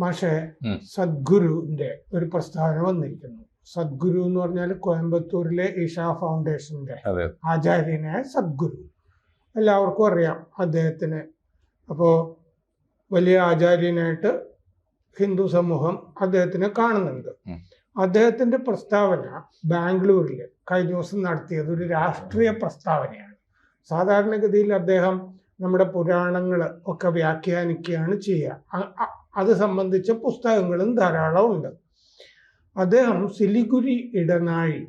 പക്ഷേ. സദ്ഗുരുവിന്റെ ഒരു പ്രസ്താവന വന്നിരിക്കുന്നു. സദ്ഗുരു എന്ന് പറഞ്ഞാൽ കോയമ്പത്തൂരിലെ ഇഷ ഫൗണ്ടേഷന്റെ ആചാര്യനായ സദ്ഗുരു. എല്ലാവർക്കും അറിയാം അദ്ദേഹത്തിന്. അപ്പോൾ വലിയ ആചാര്യനായിട്ട് ഹിന്ദു സമൂഹം അദ്ദേഹത്തിനെ കാണുന്നുണ്ട്. അദ്ദേഹത്തിന്റെ പ്രസ്താവന ബാംഗ്ലൂരിൽ കഴിഞ്ഞ ദിവസം നടത്തിയത് ഒരു രാഷ്ട്രീയ പ്രസ്താവനയാണ്. സാധാരണഗതിയിൽ അദ്ദേഹം നമ്മുടെ പുരാണങ്ങൾ ഒക്കെ വ്യാഖ്യാനിക്കുകയാണ് ചെയ്യുക. അത് സംബന്ധിച്ച പുസ്തകങ്ങളും ധാരാളം ഉണ്ട് അദ്ദേഹം സിലിഗുരി ഇടനാഴി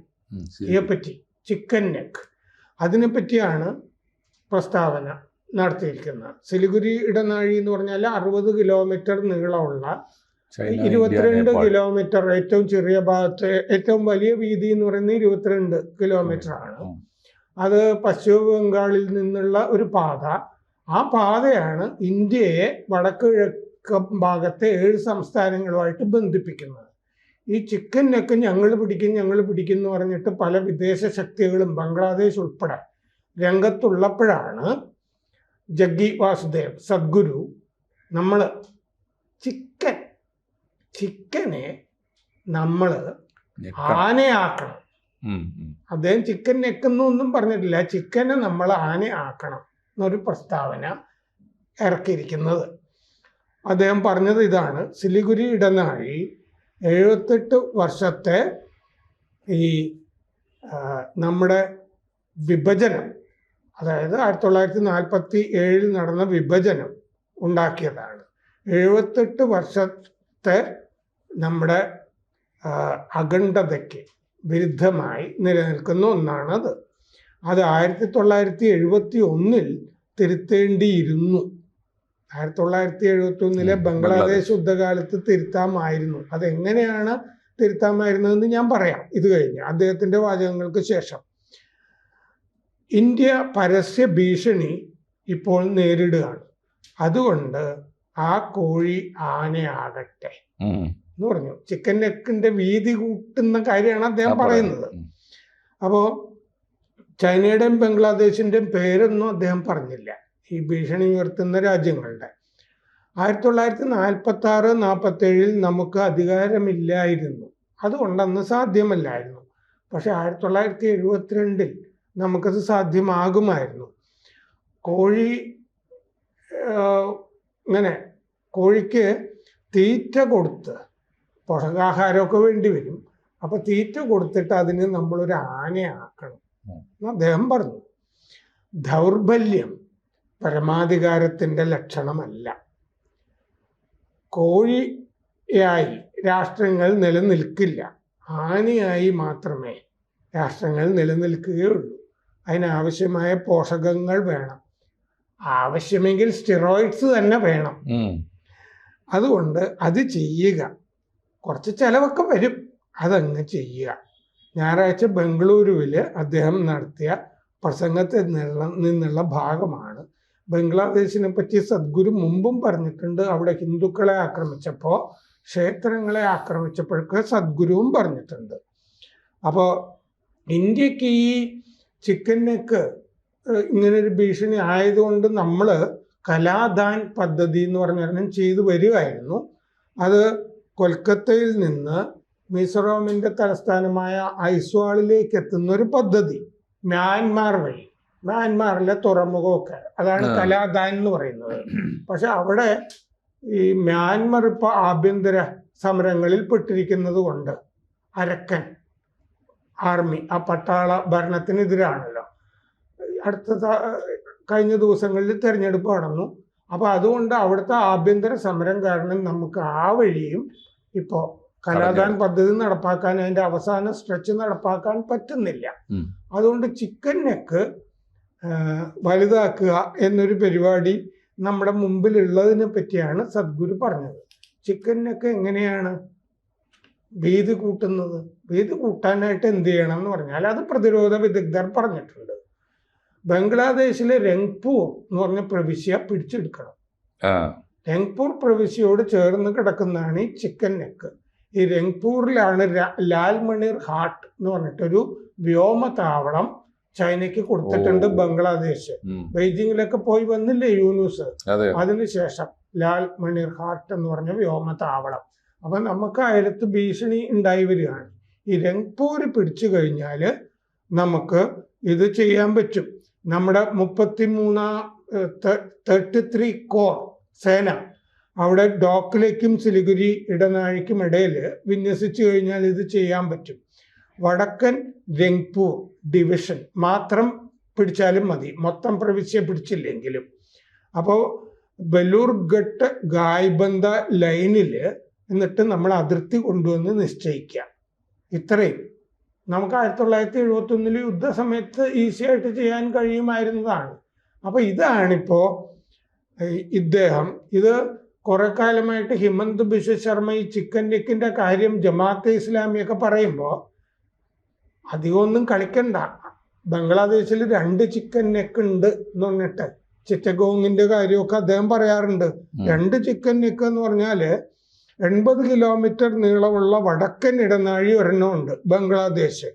പറ്റി ചിക്കൻ നെക്ക് അതിനെപ്പറ്റിയാണ് പ്രസ്താവന നടത്തിയിരിക്കുന്നത്. സിലിഗുരി ഇടനാഴി എന്ന് പറഞ്ഞാൽ അറുപത് കിലോമീറ്റർ നീളമുള്ള ഇരുപത്തിരണ്ട് കിലോമീറ്റർ ഏറ്റവും ചെറിയ ഭാഗത്ത് ഏറ്റവും വലിയ വീതി എന്ന് പറയുന്നത് ഇരുപത്തിരണ്ട് കിലോമീറ്റർ ആണ് അത് പശ്ചിമ ബംഗാളിൽ നിന്നുള്ള ഒരു പാത. ആ പാതയാണ് ഇന്ത്യയെ വടക്ക് ഭാഗത്തെ ഏഴ് സംസ്ഥാനങ്ങളുമായിട്ട് ബന്ധിപ്പിക്കുന്നത് ഈ ചിക്കനൊക്കെ ഞങ്ങൾ പിടിക്കും ഞങ്ങൾ പിടിക്കും എന്ന് പറഞ്ഞിട്ട് പല വിദേശ ശക്തികളും ബംഗ്ലാദേശ് ഉൾപ്പെടെ രംഗത്തുള്ളപ്പോഴാണ് ജഗ്ഗി വാസുദേവ് സദ്ഗുരു നമ്മൾ ചിക്കൻ ചിക്കനെ നമ്മൾ. ആനയാക്കണം. അദ്ദേഹം ചിക്കൻ നെക്കുന്നൊന്നും പറഞ്ഞിട്ടില്ല ചിക്കനെ നമ്മൾ ആനയാക്കണം എന്നൊരു പ്രസ്താവന ഇറക്കിയിരിക്കുന്നത് അദ്ദേഹം പറഞ്ഞത് ഇതാണ്. സിലിഗുരി ഇടനാഴി എഴുപത്തെട്ട് വർഷത്തെ ഈ നമ്മുടെ വിഭജനം അതായത് ആയിരത്തി തൊള്ളായിരത്തി നാൽപ്പത്തി ഏഴിൽ നടന്ന വിഭജനം ഉണ്ടാക്കിയതാണ്. എഴുപത്തെട്ട് വർഷത്തെ നമ്മുടെ അഖണ്ഡതയ്ക്ക് വിരുദ്ധമായി നിലനിൽക്കുന്ന ഒന്നാണത്. അത് ആയിരത്തി തൊള്ളായിരത്തി എഴുപത്തി ഒന്നിൽ തിരുത്തേണ്ടിയിരുന്നു. ആയിരത്തി തൊള്ളായിരത്തി എഴുപത്തി ഒന്നിലെ ബംഗ്ലാദേശ്. യുദ്ധകാലത്ത് തിരുത്താമായിരുന്നു. അതെങ്ങനെയാണ് തിരുത്താമായിരുന്നതെന്ന് ഞാൻ പറയാം. ഇത് കഴിഞ്ഞ് അദ്ദേഹത്തിന്റെ വാചകങ്ങൾക്ക് ശേഷം. ഇന്ത്യ പരസ്യ ഭീഷണി ഇപ്പോൾ നേരിടുകയാണ്. അതുകൊണ്ട് ആ കോഴി ആനയാകട്ടെ. എന്ന് പറഞ്ഞു. ചിക്കൻ നെക്കിന്റെ വീതി കൂട്ടുന്ന കാര്യമാണ് അദ്ദേഹം പറയുന്നത്. അപ്പോ അപ്പോൾ ചൈനയുടെയും ബംഗ്ലാദേശിന്റെയും പേരൊന്നും അദ്ദേഹം പറഞ്ഞില്ല. ഈ ഭീഷണി ഉയർത്തുന്ന രാജ്യങ്ങളുടെ. ആയിരത്തി തൊള്ളായിരത്തി നാൽപ്പത്തി ആറ് നാൽപ്പത്തി ഏഴിൽ നമുക്ക് അധികാരമില്ലായിരുന്നു. അതുകൊണ്ട് അതുകൊണ്ടന്ന് സാധ്യമല്ലായിരുന്നു. പക്ഷേ ആയിരത്തി തൊള്ളായിരത്തി എഴുപത്തിരണ്ടിൽ നമുക്കത് സാധ്യമാകുമായിരുന്നു. കോഴി ഇങ്ങനെ കോഴിക്ക് തീറ്റ കൊടുത്ത് പോഷകാഹാരമൊക്കെ വേണ്ടി വരും. അപ്പൊ തീറ്റ കൊടുത്തിട്ട് അതിന് നമ്മളൊരു ആനയാക്കണം. എന്ന് അദ്ദേഹം പറഞ്ഞു. ദൗർബല്യം. പരമാധികാരത്തിന്റെ ലക്ഷണമല്ല. കോഴിയായി രാഷ്ട്രങ്ങൾ നിലനിൽക്കില്ല. ആനയായി മാത്രമേ രാഷ്ട്രങ്ങൾ നിലനിൽക്കുകയുള്ളൂ. അതിനാവശ്യമായ പോഷകങ്ങൾ വേണം. ആവശ്യമെങ്കിൽ സ്റ്റിറോയിഡ്സ് തന്നെ വേണം. അതുകൊണ്ട് അത് ചെയ്യുക. കുറച്ച് ചിലവൊക്കെ വരും. അതങ്ങ് ചെയ്യുക. ഞായറാഴ്ച ബംഗളൂരുവിൽ അദ്ദേഹം നടത്തിയ പ്രസംഗത്തിൽ നിന്നുള്ള ഭാഗമാണ് ബംഗ്ലാദേശിനെ പറ്റി സദ്ഗുരു മുമ്പും പറഞ്ഞിട്ടുണ്ട്. അവിടെ ഹിന്ദുക്കളെ ആക്രമിച്ചപ്പോൾ ക്ഷേത്രങ്ങളെ ആക്രമിച്ചപ്പോഴൊക്കെ സദ്ഗുരുവും പറഞ്ഞിട്ടുണ്ട്. അപ്പോൾ ഇന്ത്യയ്ക്ക് ഈ ചിക്കൻ നെക്ക് ഇങ്ങനൊരു ഭീഷണി ആയതുകൊണ്ട് നമ്മൾ കലാദാൻ പദ്ധതി എന്ന് പറഞ്ഞൊരെണ്ണം ചെയ്തു വരികയായിരുന്നു. അത് കൊൽക്കത്തയിൽ നിന്ന് മിസോറാമിന്റെ തലസ്ഥാനമായ ഐസ്വാളിലേക്ക് എത്തുന്ന ഒരു പദ്ധതി മ്യാൻമാർ വഴി. മ്യാൻമാറിലെ തുറമുഖമൊക്കെ. അതാണ്. കലാദാൻ എന്ന് പറയുന്നത്. പക്ഷെ അവിടെ ഈ മ്യാൻമർ ഇപ്പൊ ആഭ്യന്തര സമരങ്ങളിൽ പെട്ടിരിക്കുന്നത് കൊണ്ട് അരക്കൻ ആർമി ആ പട്ടാള ഭരണത്തിനെതിരാണല്ലോ. അടുത്ത കഴിഞ്ഞ ദിവസങ്ങളിൽ തെരഞ്ഞെടുപ്പ് നടന്നു. അപ്പൊ അതുകൊണ്ട് അവിടുത്തെ ആഭ്യന്തര സമരം കാരണം നമുക്ക് ആ വഴിയും ഇപ്പോ കലാദാൻ പദ്ധതി നടപ്പാക്കാൻ അതിന്റെ അവസാന സ്ട്രെച്ച് നടപ്പാക്കാൻ പറ്റുന്നില്ല. അതുകൊണ്ട് ചിക്കൻ നെക്ക് വലുതാക്കുക എന്നൊരു പരിപാടി നമ്മുടെ മുമ്പിലുള്ളതിനെ പറ്റിയാണ് സദ്ഗുരു പറഞ്ഞത്. ചിക്കനൊക്കെ നെക്ക് എങ്ങനെയാണ്? വീതി കൂട്ടുന്നത്. വീതി കൂട്ടാനായിട്ട് എന്ത് ചെയ്യണം എന്ന് പറഞ്ഞാൽ അത് പ്രതിരോധ വിദഗ്ധർ പറഞ്ഞിട്ടുണ്ട്. ബംഗ്ലാദേശിലെ രംഗ്പൂർ എന്ന് പറഞ്ഞ പ്രവിശ്യ പിടിച്ചെടുക്കണം. രംഗ്പൂർ പ്രവിശ്യയോട് ചേർന്ന് കിടക്കുന്നതാണ് ഈ ചിക്കൻ നെക്ക്. ഈ രംഗ്പൂരിലാണ് ലാൽ ലാൽമണിർ ഹാട്ട് എന്ന് പറഞ്ഞിട്ടൊരു വ്യോമതാവളം ചൈനയ്ക്ക് കൊടുത്തിട്ടുണ്ട് ബംഗ്ലാദേശ്. ബെയ്ജിങ്ങിലൊക്കെ പോയി വന്നില്ലേ യൂനൂസ്? അതിനുശേഷം ലാൽ മണിർ ഹാർട്ട് എന്ന് പറഞ്ഞ വ്യോമ താവളം അപ്പൊ നമുക്ക് അയലത്ത് ഭീഷണി ഉണ്ടായി വരികയാണ്. ഈ രംഗ്പൂര് പിടിച്ചു കഴിഞ്ഞാൽ നമുക്ക് ഇത് ചെയ്യാൻ പറ്റും. നമ്മുടെ മുപ്പത്തി മൂന്നാം തേർട്ടി ത്രീ കോർ സേന അവിടെ ഡോക്കിലേക്കും സിലിഗുരി ഇടനാഴിക്കും ഇടയിൽ വിന്യസിച്ചു കഴിഞ്ഞാൽ ഇത് ചെയ്യാൻ പറ്റും. വടക്കൻ വെങ്പൂർ ഡിവിഷൻ മാത്രം പിടിച്ചാലും മതി. മൊത്തം പ്രവിശ്യ പിടിച്ചില്ലെങ്കിലും. അപ്പോൾ ബലൂർഘട്ട് ഗായ്ബന്ധ ലൈനിൽ എന്നിട്ട് നമ്മൾ അതിർത്തി കൊണ്ടുവന്ന് നിശ്ചയിക്കുക ഇത്രയും. നമുക്ക് ആയിരത്തി തൊള്ളായിരത്തി എഴുപത്തി ഒന്നിൽ യുദ്ധസമയത്ത് ഈസി ആയിട്ട് ചെയ്യാൻ കഴിയുമായിരുന്നതാണ്. അപ്പൊ ഇതാണിപ്പോ ഈ- ഇദ്ദേഹം. ഇത് കുറെ കാലമായിട്ട് ഹിമന്ത് ബിശ്വ ശർമ്മ ഈ ചിക്കൻ നെക്കിന്റെ കാര്യം ജമാഅത്തെ ഇസ്ലാമിയൊക്കെ പറയുമ്പോൾ അധികമൊന്നും കളിക്കണ്ട. ബംഗ്ലാദേശിൽ രണ്ട് ചിക്കൻ നെക്ക് ഉണ്ട് എന്ന് പറഞ്ഞിട്ട് ചിറ്റഗോങ്ങിന്റെ കാര്യമൊക്കെ അദ്ദേഹം പറയാറുണ്ട്. രണ്ട് ചിക്കൻ നെക്ക് എന്ന് പറഞ്ഞാൽ എൺപത് കിലോമീറ്റർ നീളമുള്ള വടക്കൻ ഇടനാഴി ഒരെണ്ണമുണ്ട് ബംഗ്ലാദേശ്.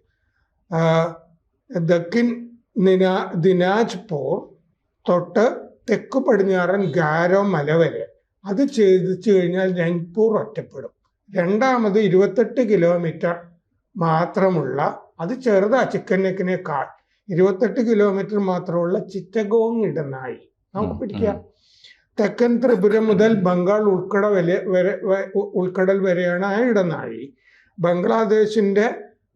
ദക്കിൻ നിനാ ദിനാജ്പൂർ തൊട്ട് തെക്ക് പടിഞ്ഞാറൻ ഗാരോ മല വരെ. അത് ചെയ്തിച്ചു കഴിഞ്ഞാൽ രംഗ്പൂർ ഒറ്റപ്പെടും. രണ്ടാമത് ഇരുപത്തെട്ട് കിലോമീറ്റർ മാത്രമുള്ള അത് ചെറുതാ ചിക്കൻ നെക്കിനേക്കാൾ ഇരുപത്തെട്ട് കിലോമീറ്റർ മാത്രമുള്ള ചിറ്റഗോങ് ഇടനാഴി നമുക്ക് പിടിക്കാം. തെക്കൻ ത്രിപുര മുതൽ ബംഗാൾ ഉൾക്കട വരെ വരെ ഉൾക്കടൽ വരെയാണ് ആ ഇടനാഴി. ബംഗ്ലാദേശിന്റെ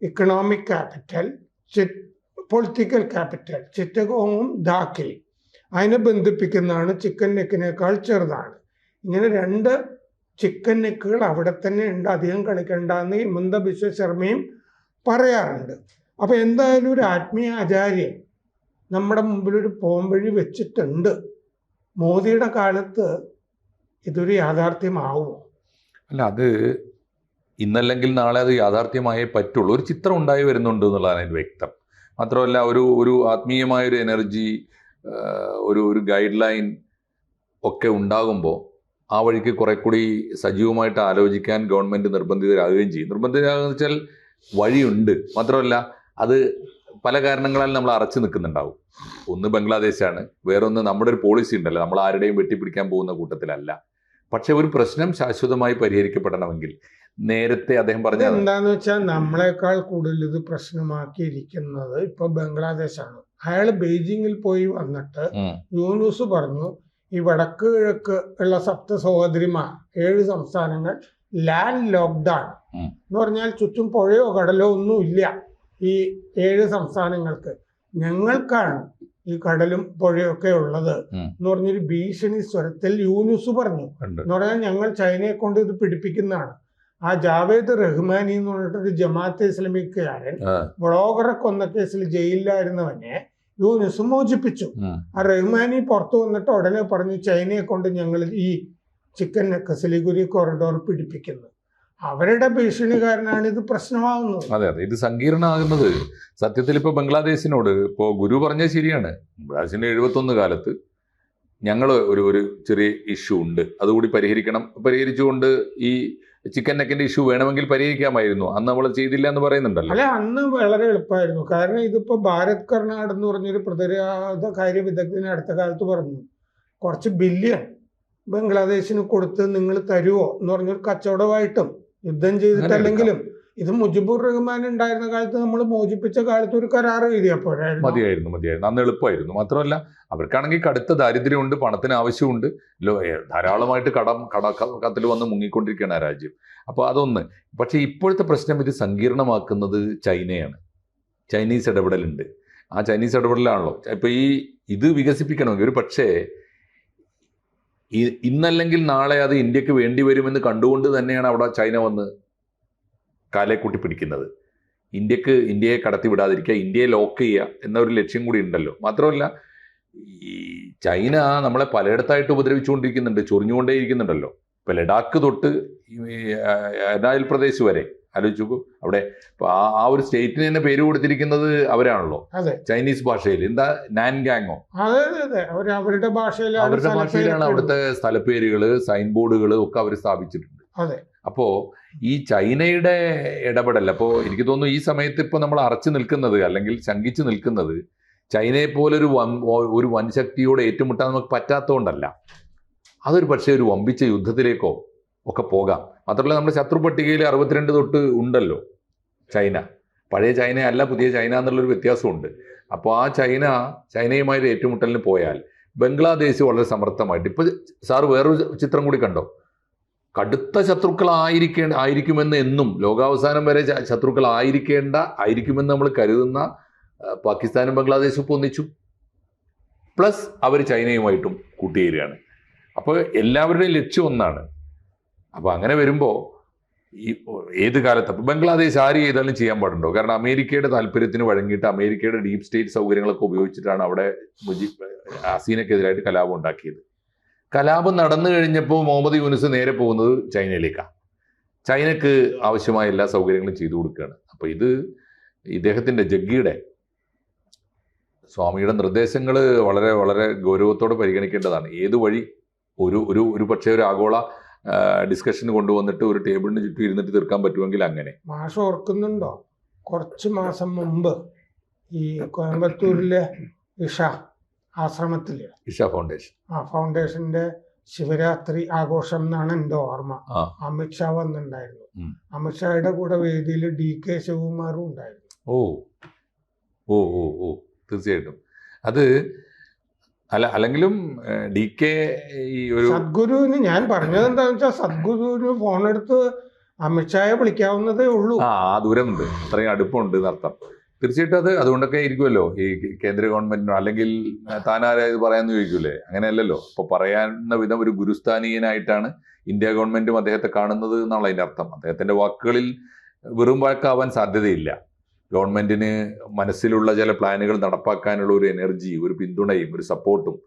ഇക്കണോമിക് ക്യാപിറ്റൽ പൊളിറ്റിക്കൽ ക്യാപിറ്റൽ ചിറ്റഗോങ്ങും ധാക്കയും അതിനെ ബന്ധിപ്പിക്കുന്നതാണ് ചിക്കൻ നെക്കിനേക്കാൾ ചെറുതാണ്. ഇങ്ങനെ രണ്ട് ചിക്കൻ നെക്കുകൾ അവിടെ തന്നെ ഉണ്ട്. അധികം കളിക്കണ്ടെന്ന് ഹിമന്ത ബിശ്വ ശർമ്മയും പറയാറുണ്ട്. അപ്പൊ എന്തായാലും ഒരു ആത്മീയ ആചാര്യൻ നമ്മുടെ മുമ്പിൽ ഒരു പോംവഴി വെച്ചിട്ടുണ്ട്. മോദിയുടെ കാലത്ത് ഇതൊരു യാഥാർത്ഥ്യമാവുമോ? അല്ല അത് ഇന്നല്ലെങ്കിൽ നാളെ അത് യാഥാർത്ഥ്യമായേ പറ്റുള്ളൂ. ഒരു ചിത്രം ഉണ്ടായി വരുന്നുണ്ട് എന്നുള്ളതാണ് അതിന് വ്യക്തം. മാത്രമല്ല ഒരു ഒരു ആത്മീയമായ ഒരു എനർജി ഒരു ഒരു ഗൈഡ് ലൈൻ ഒക്കെ ഉണ്ടാകുമ്പോൾ ആ വഴിക്ക് കുറെ കൂടി സജീവമായിട്ട് ആലോചിക്കാൻ ഗവൺമെന്റ് നിർബന്ധിതരാകുകയും ചെയ്യും. നിർബന്ധിതരാകുന്ന വെച്ചാൽ വഴിയുണ്ട്. മാത്രമല്ല അത് പല കാരണങ്ങളാൽ നമ്മൾ അറച്ചു നിൽക്കുന്നുണ്ടാവും. ഒന്ന് ബംഗ്ലാദേശാണ് വേറൊന്ന് നമ്മുടെ ഒരു പോളിസി ഉണ്ടല്ലോ. നമ്മൾ ആരുടെയും വെട്ടിപ്പിടിക്കാൻ പോകുന്ന കൂട്ടത്തിലല്ല. പക്ഷെ ഒരു പ്രശ്നം ശാശ്വതമായി പരിഹരിക്കപ്പെടണമെങ്കിൽ നേരത്തെ അദ്ദേഹം പറഞ്ഞ എന്താന്ന് വെച്ചാൽ നമ്മളെക്കാൾ കൂടുതൽ ഇത് പ്രശ്നമാക്കിയിരിക്കുന്നത് ഇപ്പൊ ബംഗ്ലാദേശാണ്. അയാൾ ബെയ്ജിങ്ങിൽ പോയി വന്നിട്ട് യൂനൂസ് പറഞ്ഞു ഈ വടക്ക് കിഴക്ക് ഉള്ള സപ്ത സഹോദരിമാർ ഏഴ് സംസ്ഥാനങ്ങൾ ലാൻഡ് ലോക്ക്ഡൌൺ. എന്ന് പറഞ്ഞാൽ ചുറ്റും പുഴയോ കടലോ ഒന്നും ഇല്ല. ഈ ഏഴ് സംസ്ഥാനങ്ങൾക്ക് ഞങ്ങൾക്കാണ് ഈ കടലും പുഴയൊക്കെ ഉള്ളത്. എന്ന് പറഞ്ഞൊരു ഭീഷണി സ്വരത്തിൽ യൂനുസ് പറഞ്ഞു. എന്ന് പറഞ്ഞാൽ ഞങ്ങൾ ചൈനയെ കൊണ്ട് ഇത് പിടിപ്പിക്കുന്നതാണ്. ആ ജാവേദ് റഹ്മാനി എന്ന് പറഞ്ഞിട്ടൊരു ജമാഅത്തെ ഇസ്ലാമിക്കാരൻ ബ്ലോഗറെ കൊന്ന കേസിൽ ജയിലിലായിരുന്നവനെ യൂനുസ് മോചിപ്പിച്ചു. ആ റഹ്മാനി പുറത്തു വന്നിട്ട് ഉടനെ പറഞ്ഞു ചൈനയെ കൊണ്ട് ഞങ്ങൾ ഈ ചിക്കൻ കസലിഗുരി സിലിഗുരി കോറിഡോർ പിടിപ്പിക്കുന്നു. അവരുടെ ഭീഷണി കാരണമാണ് ഇത് പ്രശ്നമാകുന്നത്. അതെ അതെ. ഇത് സങ്കീർണമാകുന്നത്. സത്യത്തിൽ ഇപ്പോൾ ബംഗ്ലാദേശിനോട് ഇപ്പോൾ ഗുരു പറഞ്ഞ ശരിയാണ്. ബംഗ്ലാദേശിന്റെ എഴുപത്തൊന്ന് കാലത്ത് ഞങ്ങൾ ഒരു ഒരു ചെറിയ ഇഷ്യൂ ഉണ്ട്. അതുകൂടി പരിഹരിക്കണം. പരിഹരിച്ചുകൊണ്ട് ഈ ചിക്കൻ നെക്കിന്റെ ഇഷ്യൂ വേണമെങ്കിൽ പരിഹരിക്കാമായിരുന്നു. അന്ന് നമ്മൾ ചെയ്തില്ല എന്ന് പറയുന്നുണ്ടല്ലോ. അല്ലെ അന്ന് വളരെ എളുപ്പമായിരുന്നു. കാരണം ഇതിപ്പോ ഭാരത് കർണാട് എന്ന് പറഞ്ഞൊരു പ്രതിരോധ കാര്യ വിദഗ്ധന് അടുത്ത കാലത്ത് പറഞ്ഞു. കുറച്ച് ബില്യൺ ബംഗ്ലാദേശിന് കൊടുത്ത് നിങ്ങൾ തരുവോ എന്ന് പറഞ്ഞൊരു കച്ചവടമായിട്ടും യുദ്ധം ചെയ്തിട്ടല്ലെങ്കിലും ഇത് മുജിബുർ റഹ്മാൻ ഉണ്ടായിരുന്ന കാലത്ത് നമ്മൾ മോചിപ്പിച്ച കാലത്ത് ഒരു കരാർ എഴുതിയപ്പോ പോരായിരുന്നു മതിയായിരുന്നു മതിയായിരുന്നു. അന്ന് എളുപ്പമായിരുന്നു. മാത്രമല്ല അവർക്കാണെങ്കിൽ കടുത്ത ദാരിദ്ര്യമുണ്ട് പണത്തിന് ആവശ്യമുണ്ട്. ധാരാളമായിട്ട് കടം കട കത്തിൽ വന്ന് മുങ്ങിക്കൊണ്ടിരിക്കുകയാണ് ആ രാജ്യം. അപ്പോൾ അതൊന്ന്. പക്ഷേ ഇപ്പോഴത്തെ പ്രശ്നം ഇത് സങ്കീർണമാക്കുന്നത് ചൈനയാണ്. ചൈനീസ് ഇടപെടലുണ്ട്. ആ ചൈനീസ് ഇടപെടലാണല്ലോ. ഇപ്പോൾ ഈ ഇത് വികസിപ്പിക്കണമെങ്കിൽ ഒരു പക്ഷേ ഇന്നല്ലെങ്കിൽ നാളെ അത് ഇന്ത്യയ്ക്ക് വേണ്ടി വരുമെന്ന് കണ്ടുകൊണ്ട് തന്നെയാണ് അവിടെ ചൈന വന്ന് കാലെ കൂട്ടി പിടിക്കുന്നത് ഇന്ത്യയ്ക്ക് ഇന്ത്യയെ കടത്തി വിടാതിരിക്കുക ഇന്ത്യയെ ലോക്ക് ചെയ്യുക എന്നൊരു ലക്ഷ്യം കൂടി ഉണ്ടല്ലോ മാത്രമല്ല ഈ ചൈന നമ്മളെ പലയിടത്തായിട്ട് ഉപദ്രവിച്ചുകൊണ്ടിരിക്കുന്നുണ്ട് ചൊറിഞ്ഞുകൊണ്ടേ ഇരിക്കുന്നുണ്ടല്ലോ ഇപ്പൊ ലഡാക്ക് തൊട്ട് അരുണാചൽ പ്രദേശ് വരെ ആലോചിച്ച് നോക്കൂ. അവിടെ ആ ഒരു സ്റ്റേറ്റിന് തന്നെ പേര് കൊടുത്തിരിക്കുന്നത് അവരാണല്ലോ. ചൈനീസ് ഭാഷയിൽ. എന്താ? അതെ അതെ അവരുടെ ഭാഷയിൽ അവരുടെ ഭാഷയിലാണ് അവിടുത്തെ സ്ഥലപ്പേരുകൾ സൈൻ ബോർഡുകൾ ഒക്കെ അവർ സ്ഥാപിച്ചിട്ടുണ്ട്. അപ്പോ ഈ ചൈനയുടെ ഇടപെടൽ അപ്പോ എനിക്ക് തോന്നുന്നു ഈ സമയത്ത് ഇപ്പൊ നമ്മൾ അറച്ചു നിൽക്കുന്നത് അല്ലെങ്കിൽ ശങ്കിച്ചു നിൽക്കുന്നത് ചൈനയെ പോലൊരു വൻ ഒരു വൻ ശക്തിയോട് ഏറ്റുമുട്ടാൻ നമുക്ക് പറ്റാത്തതുകൊണ്ടല്ല. അതൊരു പക്ഷേ ഒരു വമ്പിച്ച യുദ്ധത്തിലേക്കോ ഒക്കെ പോകാം. മാത്രമല്ല നമ്മുടെ ശത്രു പട്ടികയിൽ അറുപത്തിരണ്ട് തൊട്ട് ഉണ്ടല്ലോ ചൈന. പഴയ ചൈന അല്ല പുതിയ ചൈന എന്നുള്ളൊരു വ്യത്യാസമുണ്ട്. അപ്പോൾ ആ ചൈന ചൈനയുമായൊരു ഏറ്റുമുട്ടലിന് പോയാൽ ബംഗ്ലാദേശ് വളരെ സമർത്ഥമായിട്ട്. ഇപ്പോൾ സാർ വേറൊരു ചിത്രം കൂടി കണ്ടോ? കടുത്ത ശത്രുക്കളായിരിക്കേ ആയിരിക്കുമെന്ന് എന്നും ലോകാവസാനം വരെ ശത്രുക്കളായിരിക്കേണ്ട ആയിരിക്കുമെന്ന് നമ്മൾ കരുതുന്ന പാകിസ്ഥാനും ബംഗ്ലാദേശും ഇപ്പോൾ ഒന്നിച്ചു. പ്ലസ് അവർ ചൈനയുമായിട്ടും കൂട്ടിയേരുകയാണ്. അപ്പോൾ എല്ലാവരുടെയും ലക്ഷ്യം ഒന്നാണ് അപ്പോൾ അങ്ങനെ വരുമ്പോൾ ഈ ഏത് കാലത്ത്? ബംഗ്ലാദേശ് ആര് ചെയ്താലും ചെയ്യാൻ പാടുണ്ടോ? കാരണം അമേരിക്കയുടെ താല്പര്യത്തിന് വഴങ്ങിയിട്ട് അമേരിക്കയുടെ ഡീപ് സ്റ്റേറ്റ് സൗകര്യങ്ങളൊക്കെ ഉപയോഗിച്ചിട്ടാണ് അവിടെ മുജീബ് ഹസീനക്കെതിരായിട്ട് കലാപം ഉണ്ടാക്കിയത്. കലാപം നടന്നു കഴിഞ്ഞപ്പോൾ മുഹമ്മദ് യൂനിസ് നേരെ പോകുന്നത് ചൈനയിലേക്കാണ് ചൈനക്ക് ആവശ്യമായ എല്ലാ സൗകര്യങ്ങളും ചെയ്തു കൊടുക്കുകയാണ്. അപ്പോൾ ഇത് ഇദ്ദേഹത്തിന്റെ ജഗ്ഗിയുടെ സ്വാമിയുടെ നിർദ്ദേശങ്ങൾ വളരെ വളരെ ഗൗരവത്തോടെ പരിഗണിക്കേണ്ടതാണ്. ഏത് വഴി? ഒരു ഒരു ഒരു പക്ഷേ ഒരു ആഗോള ഡിസ്കഷന് കൊണ്ടുവന്നിട്ട് ഒരു ടേബിളിന് ചുറ്റും ഇരുന്നിട്ട് തീർക്കാൻ പറ്റുമെങ്കിൽ അങ്ങനെ. മാഷ ഓർക്കുന്നുണ്ടോ? കുറച്ച് മാസം മുമ്പ് ഈ കോയമ്പത്തൂരിലെ ഇഷ ആശ്രമത്തിൽ. ഇഷ ഫൗണ്ടേഷൻ ആ ഫൗണ്ടേഷന്റെ ശിവരാത്രി ആഘോഷം എന്നാണ് എന്റെ ഓർമ്മ. അമിത്ഷാ വന്നിട്ടുണ്ടായിരുന്നു. അമിത്ഷായുടെ കൂടെ വേദിയിൽ ഡി കെ ശിവകുമാറും ഉണ്ടായിരുന്നു. ഓ. ഓ ഓ ഓ. തീർച്ചയായിട്ടും. അത് അല്ല അല്ലെങ്കിലും ഡി കെ ഈ ഒരു സദ്ഗുരുവിന് ഞാൻ പറഞ്ഞത് എന്താണെന്ന് വെച്ചാൽ സദ്ഗുരുവിന് ഫോണെടുത്ത് അമിത്ഷായെ വിളിക്കാവുന്നതേ ഉള്ളൂ. ആ ആ ദൂരമുണ്ട് അത്രയും അടുപ്പമുണ്ട് എന്നർത്ഥം. തീർച്ചയായിട്ടും അത് അതുകൊണ്ടൊക്കെ ഇരിക്കുമല്ലോ ഈ കേന്ദ്ര ഗവൺമെന്റിനോ അല്ലെങ്കിൽ താനാരാ ഇത് പറയാന്ന് ചോദിക്കൂലേ? അങ്ങനെയല്ലല്ലോ. അപ്പൊ പറയാവുന്ന വിധം ഒരു ഗുരുസ്ഥാനീയനായിട്ടാണ് ഇന്ത്യ ഗവൺമെന്റും അദ്ദേഹത്തെ കാണുന്നത് എന്നുള്ള അതിന്റെ അർത്ഥം. അദ്ദേഹത്തിന്റെ വാക്കുകളിൽ വെറും വഴക്കാവാൻ സാധ്യതയില്ല. ഗവൺമെന്റിന് മനസ്സിലുള്ള ചില പ്ലാനുകൾ നടപ്പാക്കാനുള്ള ഒരു എനർജി ഒരു പിന്തുണയും ഒരു സപ്പോർട്ടും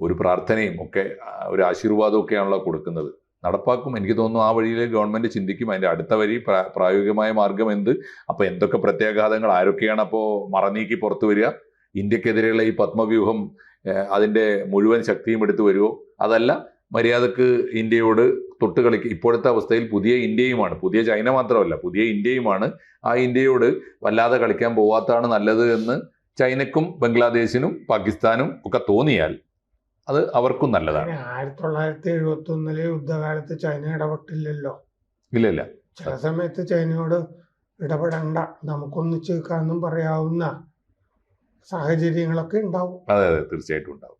ഒരു പ്രാർത്ഥനയും ഒക്കെ ഒരു ആശീർവാദവും ഒക്കെയാണല്ലോ കൊടുക്കുന്നത്. നടപ്പാക്കും. എനിക്ക് തോന്നുന്നു ആ വഴിയിൽ ഗവൺമെന്റ് ചിന്തിക്കും. അതിന്റെ അടുത്ത വഴി പ്രാ- പ്രായോഗികമായ മാർഗം എന്ത്? അപ്പോൾ എന്തൊക്കെ പ്രത്യാഘാതങ്ങൾ? ആരൊക്കെയാണ് അപ്പോൾ മറനീക്കി പുറത്തു വരിക? ഇന്ത്യക്കെതിരെയുള്ള ഈ പത്മവ്യൂഹം അതിന്റെ മുഴുവൻ ശക്തിയും എടുത്തു വരുമോ അതല്ല മര്യാദയ്ക്ക് ഇന്ത്യയോട് തൊട്ട് കളിക്ക് ഇപ്പോഴത്തെ അവസ്ഥയിൽ പുതിയ ഇന്ത്യയുമാണ്. പുതിയ ചൈന മാത്രമല്ല പുതിയ ഇന്ത്യയുമാണ്. ആ ഇന്ത്യയോട് വല്ലാതെ കളിക്കാൻ പോവാത്താണ് നല്ലത് എന്ന് ചൈനക്കും ബംഗ്ലാദേശിനും പാകിസ്ഥാനും ഒക്കെ തോന്നിയാൽ അത് അവർക്കും നല്ലതാണ്. ആയിരത്തി തൊള്ളായിരത്തി എഴുപത്തി ഒന്നിലെ യുദ്ധകാലത്ത് ചൈന ഇടപെട്ടില്ലല്ലോ. ഇല്ലല്ല ഇല്ല. ചില സമയത്ത് ചൈനയോട് ഇടപെടണ്ട നമുക്കൊന്നിച്ച് നിൽക്കാമെന്നും പറയാവുന്ന സാഹചര്യങ്ങളൊക്കെ ഉണ്ടാവും. അതെ അതെ. തീർച്ചയായിട്ടും ഉണ്ടാവും.